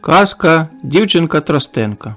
Казка дівчинка Тростенка.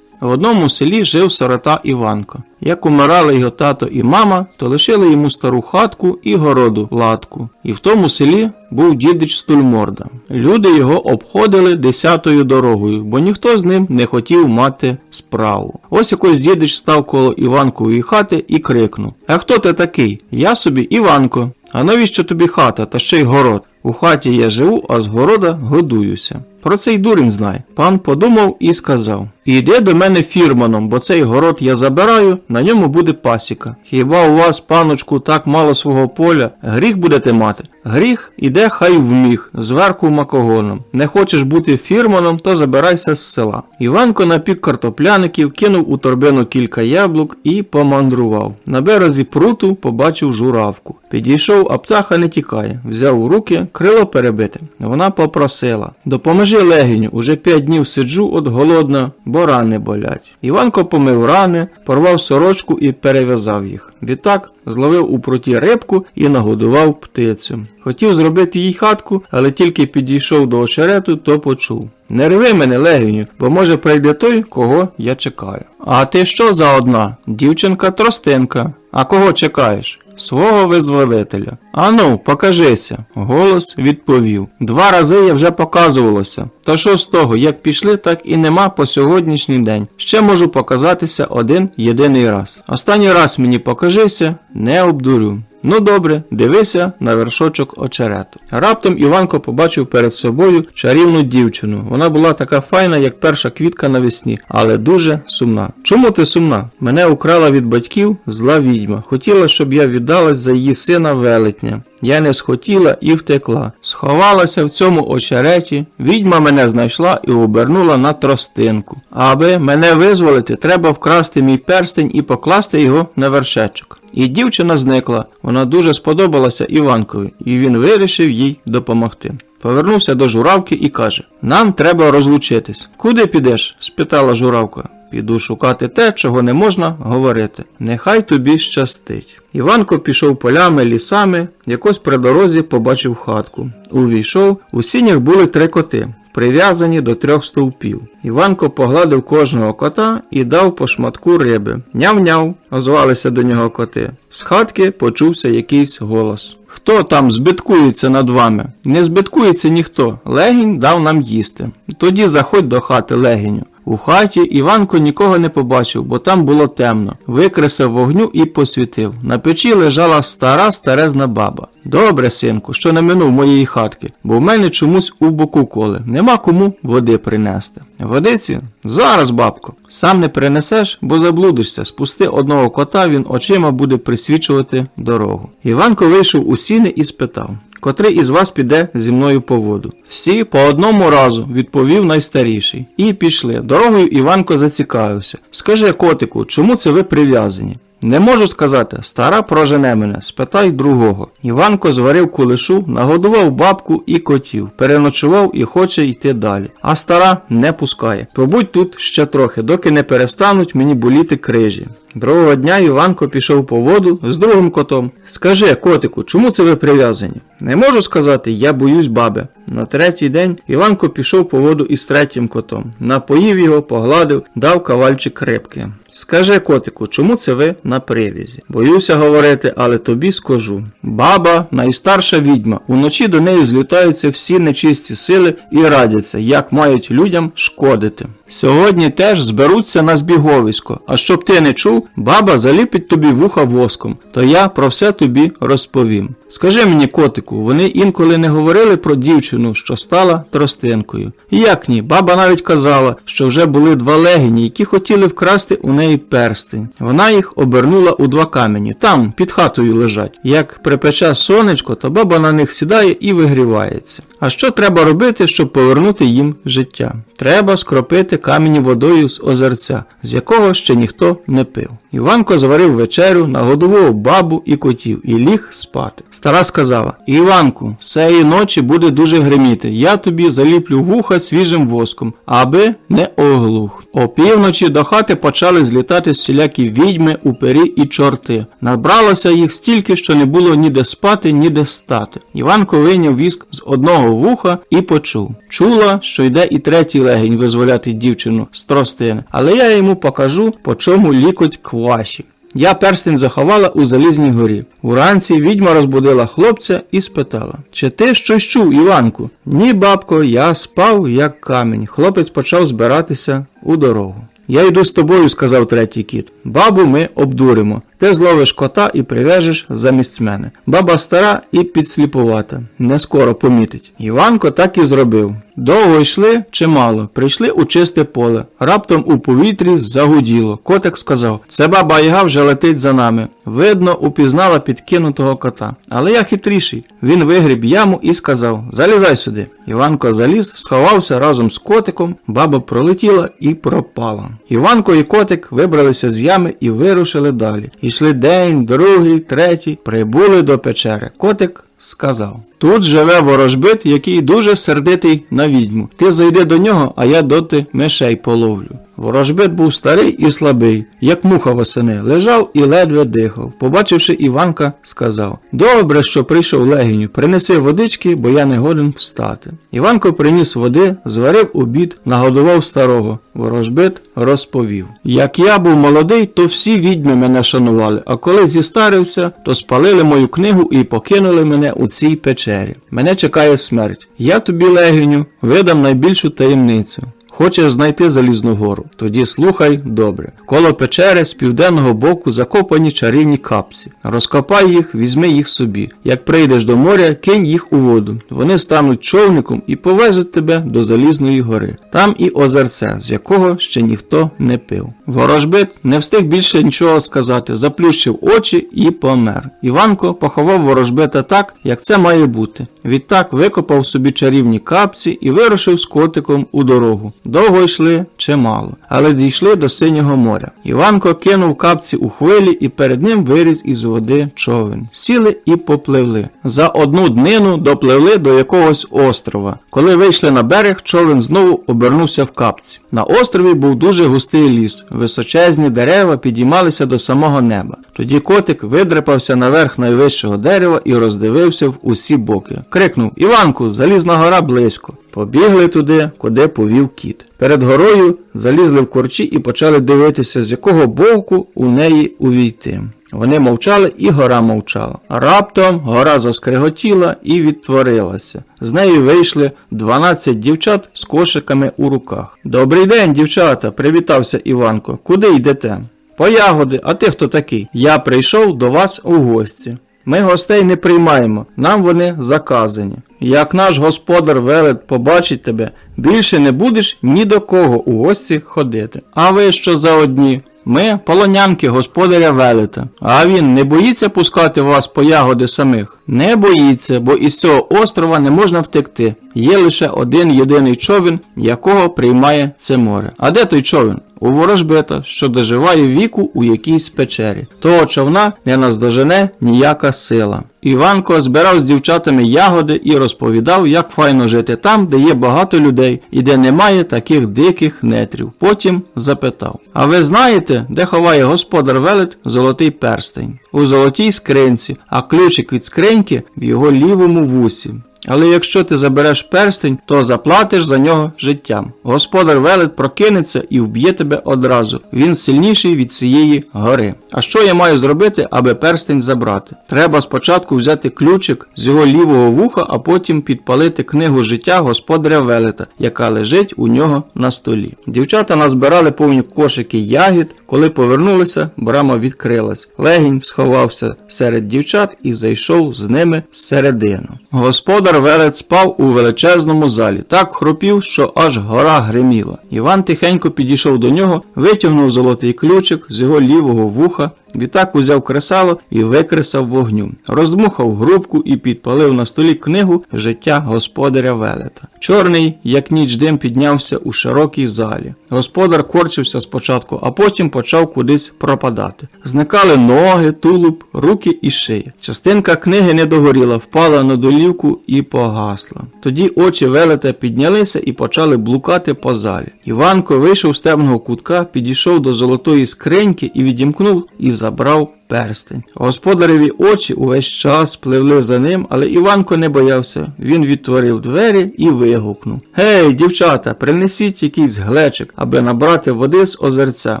В одному селі жив сирота Іванко. Як умирали його тато і мама, то лишили йому стару хатку і городу латку. І в тому селі був дідич Стульморда. Люди його обходили десятою дорогою, бо ніхто з ним не хотів мати справу. Ось якось дідич став коло Іванкової хати і крикнув: А хто ти такий? Я собі Іванко. А навіщо тобі хата та ще й город? У хаті я живу, а з города годуюся. Про це й дурень знає. Пан подумав і сказав: Іде до мене фірманом, бо цей город я забираю, на ньому буде пасіка. Хіба у вас, паночку, так мало свого поля? Гріх будете мати? Гріх іде хай вміг, зверху макогоном. Не хочеш бути фірманом, то забирайся з села. Іванко напік картопляників, кинув у торбину кілька яблук і помандрував. На березі пруту побачив журавку. Підійшов, а птаха не тікає. Взяв у руки, крило перебите. Вона попросила: Допоможи легіню, уже п'ять днів сиджу от голодна, бо рани болять. Іванко помив рани, порвав сорочку і перев'язав їх. Відтак зловив у пруті рибку і нагодував птицю. Хотів зробити їй хатку, але тільки підійшов до очерету, то почув. Не рви мене, легіню, бо може прийде той, кого я чекаю. А ти що за одна? Дівчинка тростинка. А кого чекаєш? Свого визволителя. Ану, покажися. Голос відповів. Два рази я вже показувалося. Та що з того, як пішли, так і нема по сьогоднішній день. Ще можу показатися один єдиний раз. Останній раз мені покажися, не обдурю. Ну добре, дивися на вершочок очерету. Раптом Іванко побачив перед собою чарівну дівчину. Вона була така файна, як перша квітка навесні, але дуже сумна. Чому ти сумна? Мене украла від батьків зла відьма. Хотіла, щоб я віддалась за її сина велетня. Я не схотіла і втекла. Сховалася в цьому очереті, відьма мене знайшла і обернула на тростинку. Аби мене визволити, треба вкрасти мій перстень і покласти його на вершечок. І дівчина зникла. Вона дуже сподобалася Іванкові, і він вирішив їй допомогти. Повернувся до журавки і каже: Нам треба розлучитись. Куди підеш? спитала журавка. Піду шукати те, чого не можна говорити. Нехай тобі щастить. Іванко пішов полями, лісами, якось при дорозі побачив хатку. Увійшов, у сінях були три коти, прив'язані до трьох стовпів. Іванко погладив кожного кота і дав по шматку риби. Няв-няв, озвалися до нього коти. З хатки почувся якийсь голос. Хто там збиткується над вами? Не збиткується ніхто. Легінь дав нам їсти. Тоді заходь до хати легіню. У хаті Іванко нікого не побачив, бо там було темно. Викресив вогню і посвітив. На печі лежала стара старезна баба. Добре, синку, що не минув моєї хатки, бо в мене чомусь у боку коле. Нема кому води принести. Водиці? Зараз, бабко. Сам не принесеш, бо заблудишся. Спусти одного кота, він очима буде присвічувати дорогу. Іванко вийшов у сіни і спитав. Котрий із вас піде зі мною по воду? Всі по одному разу, відповів найстаріший. І пішли. Дорогою Іванко зацікавився. Скажи, котику, чому це ви прив'язані? Не можу сказати, стара прожене мене, спитай другого. Іванко зварив кулешу, нагодував бабку і котів, переночував і хоче йти далі. А стара не пускає. Побудь тут ще трохи, доки не перестануть мені боліти крижі. Другого дня Іванко пішов по воду з другим котом. Скажи, котику, чому це ви прив'язані? Не можу сказати, я боюсь баби. На третій день Іванко пішов по воду із третім котом. Напоїв його, погладив, дав кавальчик рибки. Скажи, котику, чому це ви на привізі? Боюся говорити, але тобі скажу. Баба найстарша відьма. Уночі до неї злітаються всі нечисті сили і радяться, як мають людям шкодити. Сьогодні теж зберуться на збіговисько, а щоб ти не чув, баба заліпить тобі вуха воском, то я про все тобі розповім. Скажи мені, котику, вони інколи не говорили про дівчину, що стала тростинкою. Як ні, баба навіть казала, що вже були два легені, які хотіли вкрасти у неї перстень. Вона їх обернула у два камені, там, під хатою лежать. Як припече сонечко, то баба на них сідає і вигрівається. А що треба робити, щоб повернути їм життя? Треба скропити камені водою з озерця, з якого ще ніхто не пив. Іванко зварив вечерю, нагодував бабу і котів і ліг спати. Стара сказала: Іванку, цієї ночі буде дуже гриміти. Я тобі заліплю вуха свіжим воском, аби не оглух. Опівночі до хати почали злітати всілякі відьми, упері і чорти. Набралося їх стільки, що не було ніде спати, ніде стати. Іванко вийняв віск з одного вуха і почув. Чула, що йде і третій легень визволяти дівчину з тростини, але я йому покажу, по чому лікоть кваші. Я перстень заховала у залізній горі. Уранці відьма розбудила хлопця і спитала: Чи ти щось чув, Іванку? Ні, бабко, я спав, як камінь. Хлопець почав збиратися у дорогу. Я йду з тобою, сказав третій кіт. Бабу ми обдуримо. Ти зловиш кота і прив'яжеш замість мене. Баба стара і підсліпувата, не скоро помітить. Іванко так і зробив. Довго йшли чимало, прийшли у чисте поле. Раптом у повітрі загуділо. Котик сказав: Це баба Яга вже летить за нами. Видно, упізнала підкинутого кота. Але я хитріший. Він вигріб яму і сказав: Залізай сюди. Іванко заліз, сховався разом з котиком, баба пролетіла і пропала. Іванко і котик вибралися з ями і вирушили далі. Ішли день, другий, третій, прибули до печери. Котик сказав: Тут живе ворожбит, який дуже сердитий на відьму. Ти зайди до нього, а я доти мишей половлю. Ворожбит був старий і слабий, як муха восени, лежав і ледве дихав. Побачивши Іванка, сказав: Добре, що прийшов легіню, принеси водички, бо я не годен встати. Іванко приніс води, зварив обід, нагодував старого. Ворожбит розповів: Як я був молодий, то всі відьми мене шанували, а коли зістарився, то спалили мою книгу і покинули мене у цій печері. Мене чекає смерть. Я тобі, легіню, видам найбільшу таємницю. Хочеш знайти залізну гору? Тоді слухай добре. Коло печери з південного боку закопані чарівні капці. Розкопай їх, візьми їх собі. Як прийдеш до моря, кинь їх у воду. Вони стануть човником і повезуть тебе до залізної гори. Там і озерце, з якого ще ніхто не пив. Ворожбит не встиг більше нічого сказати, заплющив очі і помер. Іванко поховав ворожбита так, як це має бути. Відтак викопав собі чарівні капці і вирушив з котиком у дорогу. Довго йшли чимало, але дійшли до синього моря. Іванко кинув капці у хвилі і перед ним виріз із води човен. Сіли і попливли. За одну днину допливли до якогось острова. Коли вийшли на берег, човен знову обернувся в капці. На острові був дуже густий ліс, височезні дерева підіймалися до самого неба. Тоді котик видрипався наверх найвищого дерева і роздивився в усі боки. Крикнув Іванку, залізна гора близько. Побігли туди, куди повів кіт. Перед горою залізли в корчі і почали дивитися, з якого боку у неї увійти. Вони мовчали, і гора мовчала. Раптом гора заскриготіла і відтворилася. З неї вийшли 12 дівчат з кошиками у руках. Добрий день, дівчата, привітався Іванко. Куди йдете? По ягоди, а ти хто такий? Я прийшов до вас у гості. Ми гостей не приймаємо, нам вони заказані. Як наш господар велет побачить тебе, більше не будеш ні до кого у гості ходити. А ви що за одні? Ми полонянки господаря велета. А він не боїться пускати вас по ягоди самих? Не боїться, бо із цього острова не можна втекти. Є лише один єдиний човен, якого приймає це море. А де той човен? У ворожбита, що доживає віку у якійсь печері. Того човна не наздожене ніяка сила. Іванко збирав з дівчатами ягоди і розповідав, як файно жити там, де є багато людей і де немає таких диких нетрів. Потім запитав: А ви знаєте, де ховає господар велет золотий перстень? У золотій скринці, а ключик від скриньки в його лівому вусі. Але якщо ти забереш перстень, то заплатиш за нього життям. Господар велет прокинеться і вб'є тебе одразу. Він сильніший від цієї гори. А що я маю зробити, аби перстень забрати? Треба спочатку взяти ключик з його лівого вуха, а потім підпалити книгу життя господаря велета, яка лежить у нього на столі. Дівчата назбирали повні кошики ягід. Коли повернулися, брама відкрилась. Легінь сховався серед дівчат і зайшов з ними всередину. Господар велет спав у величезному залі, так хропів, що аж гора гриміла. Іван тихенько підійшов до нього, витягнув золотий ключик з його лівого вуха Відтак узяв кресало і викресав вогню, роздмухав грубку і підпалив на столі книгу Життя господаря Велета. Чорний, як ніч дим, піднявся у широкій залі. Господар корчився спочатку, а потім почав кудись пропадати. Зникали ноги, тулуб, руки і шия. Частинка книги не догоріла, впала на долівку і погасла. Тоді очі велета піднялися і почали блукати по залі. Іванко вийшов з темного кутка, підійшов до золотої скриньки і відімкнув і забрав перстень. Господареві очі увесь час пливли за ним, але Іванко не боявся. Він відтворив двері і вигукнув: Гей, дівчата, принесіть якийсь глечик, аби набрати води з озерця,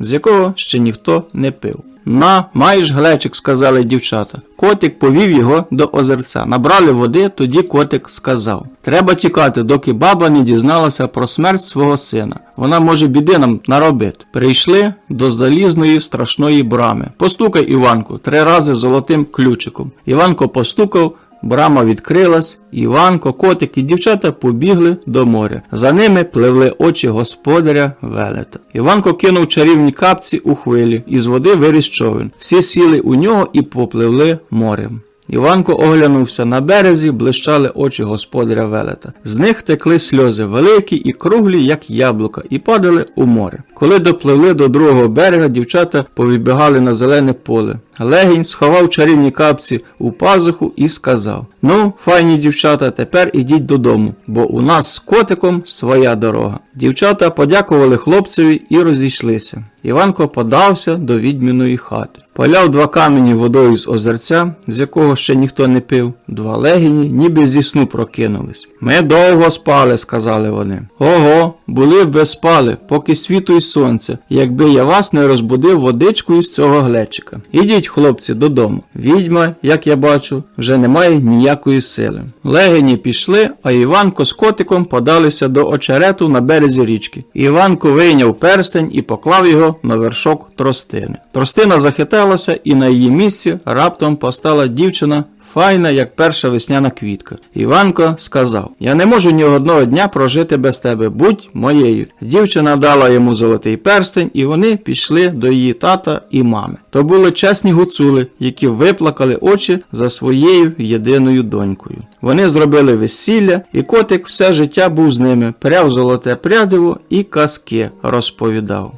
з якого ще ніхто не пив. На, маєш глечик, сказали дівчата. Котик повів його до озерця. Набрали води, тоді котик сказав: Треба тікати, доки баба не дізналася про смерть свого сина. Вона може біди нам наробити. Прийшли до залізної страшної брами. Постукай, Іванку, три рази золотим ключиком. Іванко постукав. Брама відкрилась, Іванко, котик і дівчата побігли до моря. За ними пливли очі господаря велета. Іванко кинув чарівні капці у хвилі, із води виріс човен. Всі сіли у нього і попливли морем. Іванко оглянувся на березі, блищали очі господаря велета. З них текли сльози великі і круглі, як яблука, і падали у море. Коли допливли до другого берега, дівчата повибігали на зелене поле. Легінь сховав чарівні капці у пазуху і сказав: Ну, файні дівчата, тепер ідіть додому, бо у нас з котиком своя дорога. Дівчата подякували хлопцеві і розійшлися. Іванко подався до відьміної хати. Поляв два камені водою з озерця, з якого ще ніхто не пив, два легіні, ніби зі сну прокинулись. Ми довго спали, сказали вони. Ого, були б ви спали, поки світу й сонце, якби я вас не розбудив водичкою з цього глечика. Ідіть, хлопці, додому. Відьма, як я бачу, вже не має ніякої сили. Легені пішли, а Іванко з котиком подалися до очерету на березі річки. Іванко вийняв перстень і поклав його на вершок тростини. Тростина захиталася, і на її місці раптом постала дівчина. Файна, як перша весняна квітка. Іванко сказав: Я не можу ні одного дня прожити без тебе, будь моєю. Дівчина дала йому золотий перстень, і вони пішли до її тата і мами. То були чесні гуцули, які виплакали очі за своєю єдиною донькою. Вони зробили весілля, і котик все життя був з ними, пряв золоте прядиво і казки розповідав.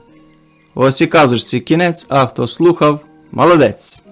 Ось і казочці кінець, а хто слухав, молодець.